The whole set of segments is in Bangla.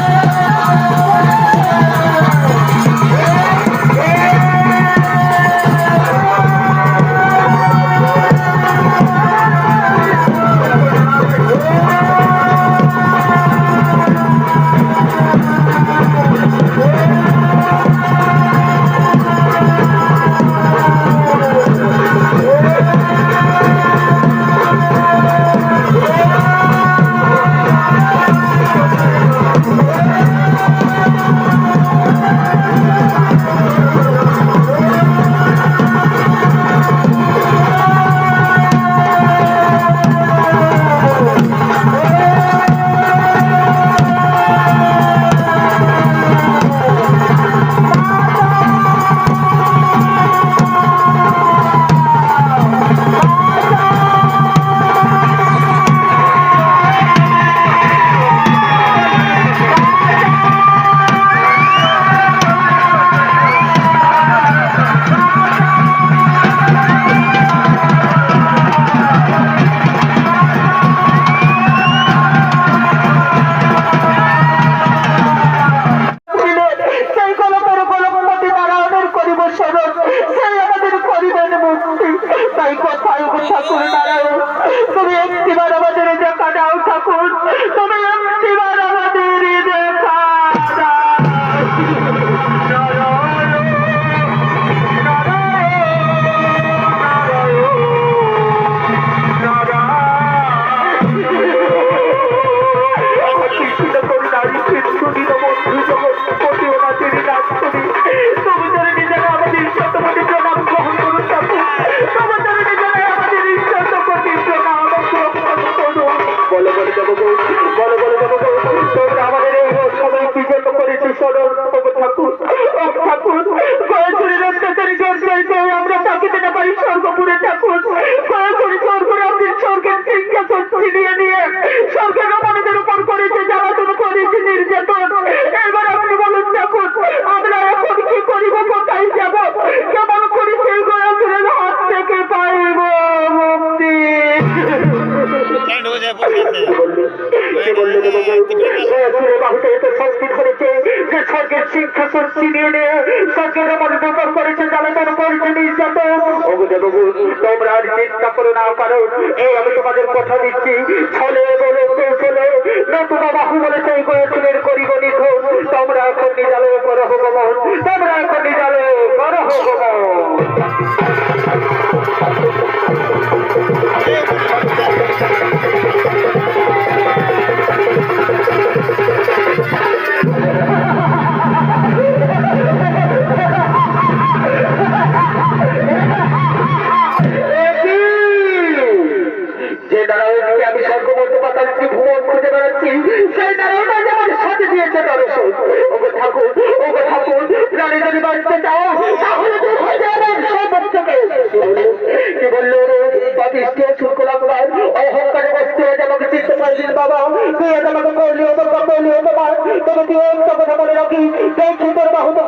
Música কোথায় কোথায় ঠাকুর তুমি একটিবার আমাদের কাটাও ঠাকুর। তুমি তোমাকে দেনা বাড়ি স্বর্গপুরে ঠাকুর কারেন্ট হয়ে তোমরা আর চিন্তা করো না কারণ এই আমি তোমাদের কথা দিচ্ছি। ছলে কৌশলে নতুবা বাহু বলেছে এই কৌশলের করি তোমরা এখন নিজালয় করো হোক তোমরা এখন নিজালয় করো হোক কমিটি কথা বলে রাখি। সেই শীতল বাহুত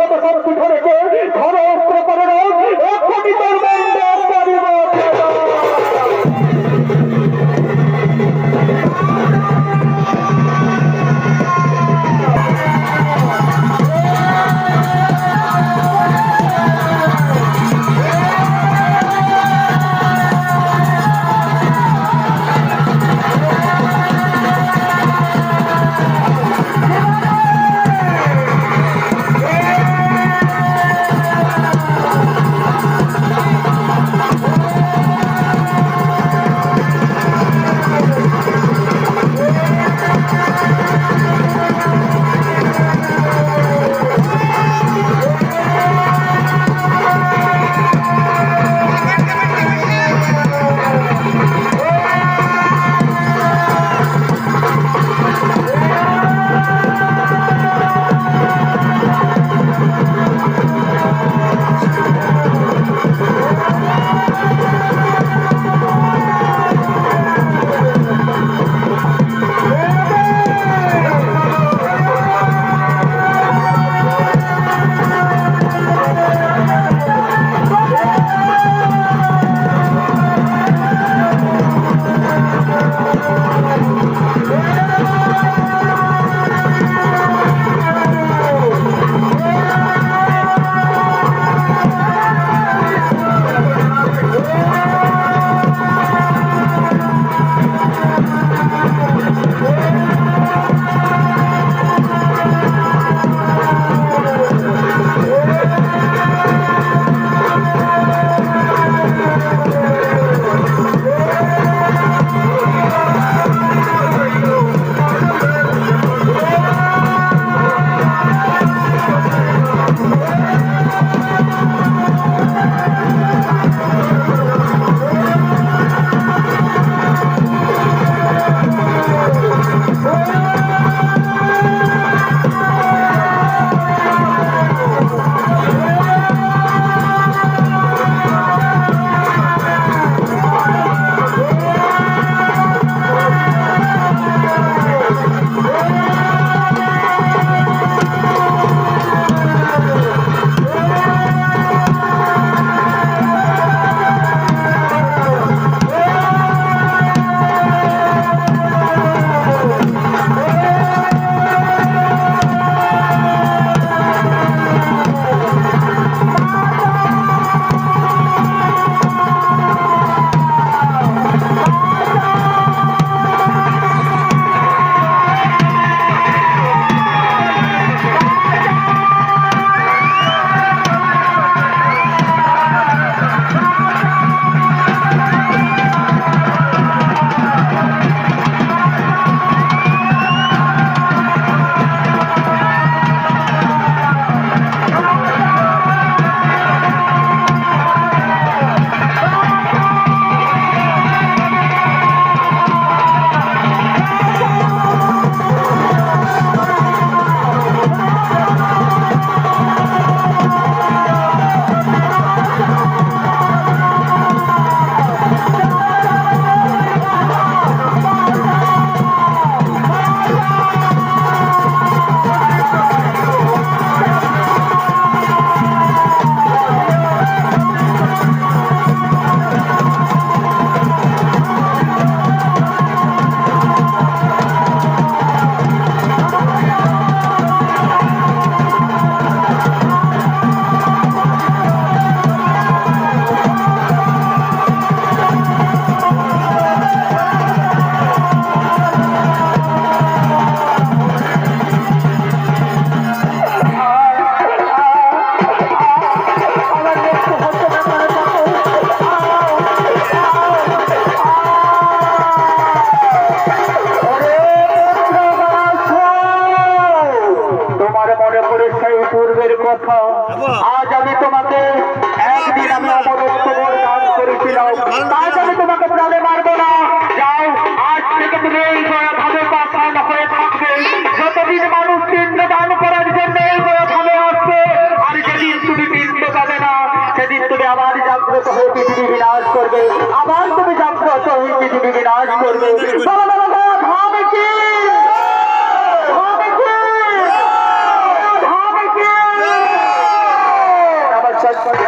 বিনাশ করবে। আবার তুমি ছাত্র শহীদ পৃথিবী বিনাশ করবে।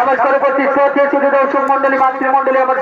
আমার সর্বশেষ দর্শক মন্ডলী, মাতৃমন্ডলী আমার